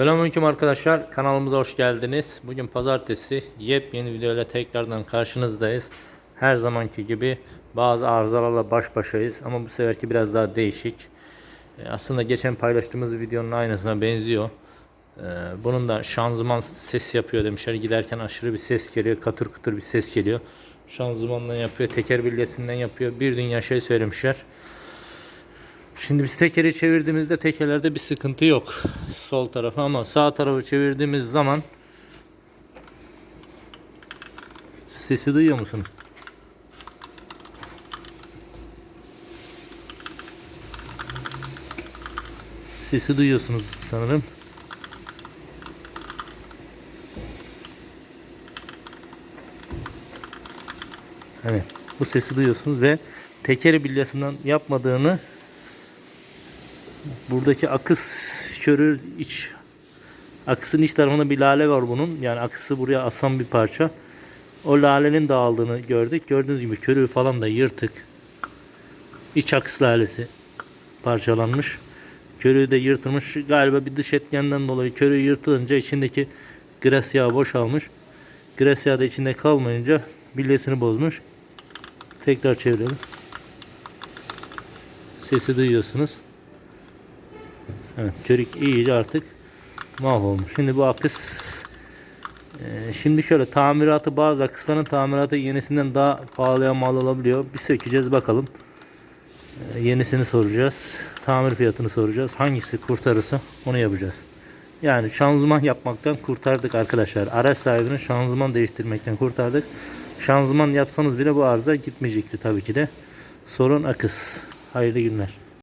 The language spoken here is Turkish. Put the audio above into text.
Selamünaleyküm arkadaşlar. Kanalımıza hoş geldiniz. Bugün pazartesi. Yepyeni video ile tekrardan karşınızdayız. Her zamanki gibi bazı arızalarla baş başayız ama bu seferki biraz daha değişik. E, Aslında geçen paylaştığımız videonun aynısına benziyor. E, Bunun da şanzıman ses yapıyor demişler. Giderken aşırı bir ses geliyor. Katır kutur bir ses geliyor. Şanzımandan yapıyor, teker bilyesinden yapıyor. Bir dünya şey söylemişler. Şimdi biz tekeri çevirdiğimizde tekerlerde bir sıkıntı yok. Sol tarafı ama sağ tarafı çevirdiğimiz zaman sesi duyuyor musun? Sesi duyuyorsunuz sanırım. Evet. Bu sesi duyuyorsunuz ve tekeri bilyasından yapmadığını buradaki akış körü iç akısın iç tarafında bir lale var bunun. Yani akısı buraya asan bir parça. O lalenin dağıldığını gördük. Gördüğünüz gibi körüğü falan da yırtık. İç akıs lalesi parçalanmış. Körüğü de yırtılmış. Galiba bir dış etkenden dolayı körüğü yırtılınca içindeki gres yağı boşalmış. Gres yağı da içinde kalmayınca bilyesini bozmuş. Tekrar çevirelim. Sesi duyuyorsunuz. Evet, körük iyice artık mahvolmuş. Şimdi bu akıs e, şimdi şöyle tamiratı bazı akısların tamiratı yenisinden daha pahalıya mal olabiliyor. Bir sökeceğiz bakalım. E, yenisini soracağız. Tamir fiyatını soracağız. Hangisi kurtarırsa onu yapacağız. Yani şanzıman yapmaktan kurtardık arkadaşlar. Araç sahibini şanzıman değiştirmekten kurtardık. Şanzıman yapsanız bile bu arıza gitmeyecekti tabii ki de. Sorun akıs. Hayırlı günler.